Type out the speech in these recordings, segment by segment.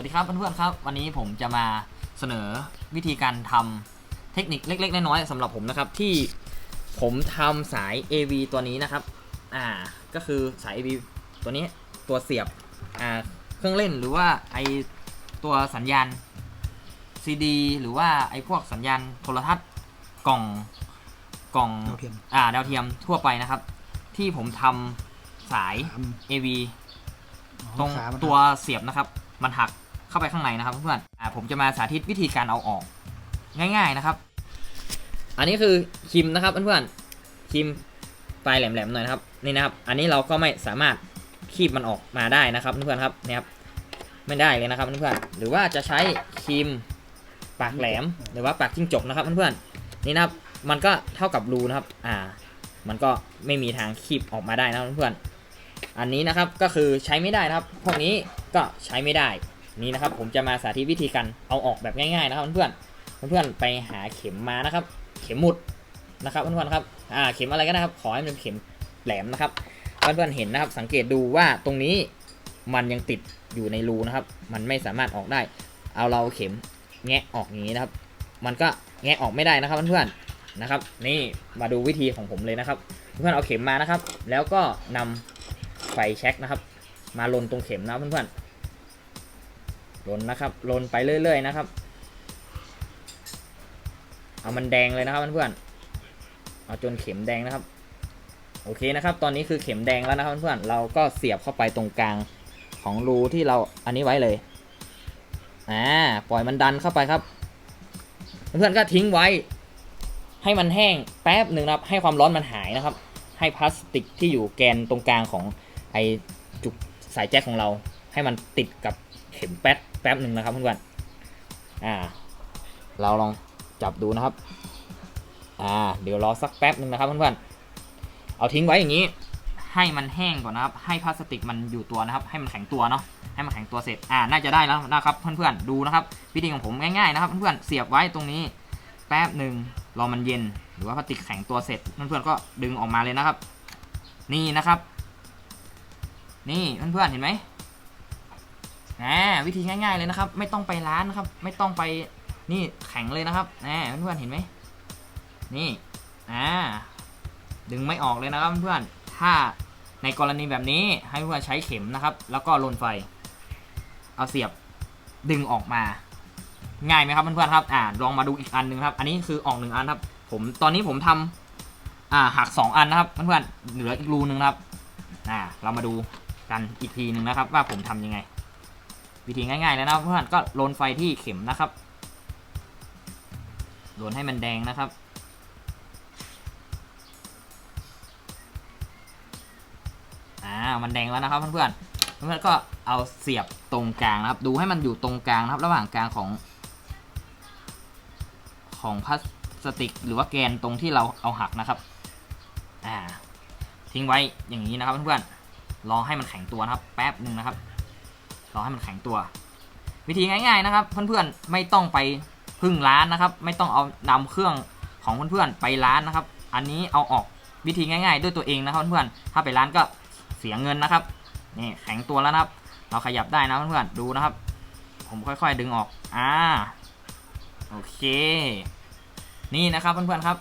วัสดีครับเพื่อนๆครับ วันนี้ผมจะมาเสนอวิธีการทำเทคนิคเล็ก ๆ น้อยๆสำหรับผมนะครับที่ผมทำสาย AV ตัวนี้นะครับอ่าก็คือสาย AV ตัวนี้ตัวเสียบอ่าเครื่องเล่นหรือว่าไอตัวสัญญาณ CD หรือว่าไอพวกสัญญาณโทรทัศน์กล่องกล่องดาวเทียมอ่าดาวเทียมทั่วไปนะครับ ที่ผมทำสายสาม AV อ๋อตรงขามันตัวเสียบนะครับ มันหัก เข้าไปข้างในนะครับเพื่อนๆอ่าผมจะมาสาธิตวิธีการเอาออกง่าย ๆนะครับ อันนี้คือครีมนะครับเพื่อนๆครีมปลายแหลมๆหน่อยนะครับนี่นะครับ อันนี้เราก็ไม่สามารถคีบมันออกมาได้นะครับเพื่อนๆครับเนี่ยครับไม่ได้เลยนะครับเพื่อนๆหรือว่าจะใช้ครีมปากแหลมหรือว่าปากจิ้งจกนะครับเพื่อนๆนี่นะครับมันก็เท่ากับรูนะครับ อ่า มันก็ไม่มีทางคีบออกมาได้นะเพื่อนๆอันนี้นะครับก็คือใช้ไม่ได้นะครับ พวกนี้ก็ใช้ไม่ได้ นี่นะครับผมจะมาสาธิตวิธีการเอาออกแบบง่ายๆนะครับเพื่อนๆเพื่อนๆไปหาเข็มมานะครับ เข็มหมุดนะครับเพื่อนๆครับอ่าเข็มอะไรก็ได้ครับขอให้มันเป็นเข็มแหลมนะครับเพื่อนๆเห็นนะครับสังเกตดูว่าตรงนี้มันยังติดอยู่ในรูนะครับ มันไม่สามารถออกได้ เอาเราเข็มแงะออกอย่างนี้นะครับ มันก็แงะออกไม่ได้นะครับเพื่อนๆนะครับ นี่มาดูวิธีของผมเลยนะครับ เพื่อนๆเอาเข็มมานะครับ แล้วก็นำไฟแช็กนะครับ มาลนตรงเข็มนะเพื่อนๆ ลนนะครับลนไปเรื่อยๆนะครับ เอามันแดงเลยนะครับเพื่อนๆเอาจนเข็มแดงนะครับ โอเคนะครับ ตอนนี้คือเข็มแดงแล้วนะครับเพื่อนๆเราก็เสียบเข้าไปตรงกลางของรูที่เราอันนี้ไว้เลยอ่าปล่อยมันดันเข้าไปครับเพื่อนๆก็ทิ้งไว้ ให้มันแห้งแป๊บหนึ่งนะครับ ให้ความร้อนมันหายนะครับ ให้พลาสติกที่อยู่แกนตรงกลางของไอจุกสายแจ็คของเรา ให้มันติดกับเข็มแป๊บแป๊บหนึ่งนะครับเพื่อนๆอ่า เราลองจับดูนะครับ อ่า เดี๋ยวรอสักแป๊บหนึ่งนะครับเพื่อนๆเอาทิ้งไว้อย่างนี้ ให้มันแห้งก่อนนะครับ ให้พลาสติกมันอยู่ตัวนะครับ ให้มันแข็งตัวเนาะให้มันแข็งตัวเสร็จ อ่า น่าจะได้แล้วนะครับเพื่อนๆ ดูนะครับ วิธีของผมง่ายๆนะครับเพื่อนๆ เสียบไว้ตรงนี้ แป๊บหนึ่งรอมันเย็น หรือว่าพลาสติกแข็งตัวเสร็จ เพื่อนๆ ก็ดึงออกมาเลยนะครับ นี่นะครับ นี่เพื่อนๆ เห็นไหม อ่าวิธีง่ายๆเลยนะครับ ไม่ต้องไปร้านนะครับ ไม่ต้องไปนี่แข็งเลยนะครับอ่าเพื่อนๆเห็นไหมนี่อ่าดึงไม่ออกเลยนะครับเพื่อนถ้าในกรณีแบบนี้ให้เพื่อนใช้เข็มนะครับ แล้วก็ลนไฟ เอาเสียบดึงออกมา ง่ายไหมครับเพื่อนๆครับอ่าลองมาดูอีกอันหนึ่งครับ อันนี้คือออกหนึ่งอันครับ ผมตอนนี้ผมทำอ่าหักสองอันนะครับเพื่อนๆเหลืออีกรูหนึ่งครับอ่าเรามาดูกันอีกทีหนึ่งนะครับ ว่าผมทำยังไง วิธีง่ายๆแล้วนะเพื่อนก็ลนไฟที่เข็มนะครับลนให้มันแดงนะครับ อ่า มันแดงแล้วนะครับเพื่อนๆ เพื่อนๆก็เอาเสียบตรงกลางนะครับ ดูให้มันอยู่ตรงกลางนะครับ ระหว่างกลางของ ของพลาสติก หรือว่าแกนตรงที่เราเอาหักนะครับ อ่า ทิ้งไว้อย่างนี้นะครับเพื่อนๆ รอให้มันแข็งตัวนะครับ แป๊บหนึ่งนะครับ รอให้มันแข็งตัว วิธีง่าย ๆนะครับ เพื่อนๆไม่ต้องไปพึ่งร้านนะครับ ไม่ต้องเอานำเครื่องของเพื่อนๆไปร้านนะครับ อันนี้เอาออกวิธีง่าย ๆ ด้วยตัวเองนะครับเพื่อนๆถ้าไปร้านก็เสียเงินนะครับนี่แข็งตัวแล้วนะครับ เราขยับได้นะเพื่อนๆดูนะครับ ผมค่อยๆดึงออกอ่าโอเค นี่นะครับเพื่อนๆครับ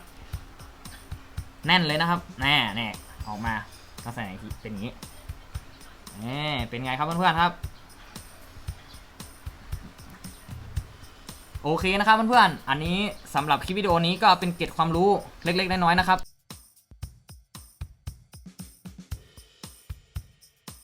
แน่นเลยนะครับแน่แน่ออกมาลักษณะเป็นอย่างนี้นี่เป็นไงครับเพื่อนๆครับ โอเคนะครับเพื่อนๆ อันนี้สำหรับคลิปวิดีโอนี้ก็เป็นเกร็ดความรู้เล็กๆ น้อยๆ นะครับ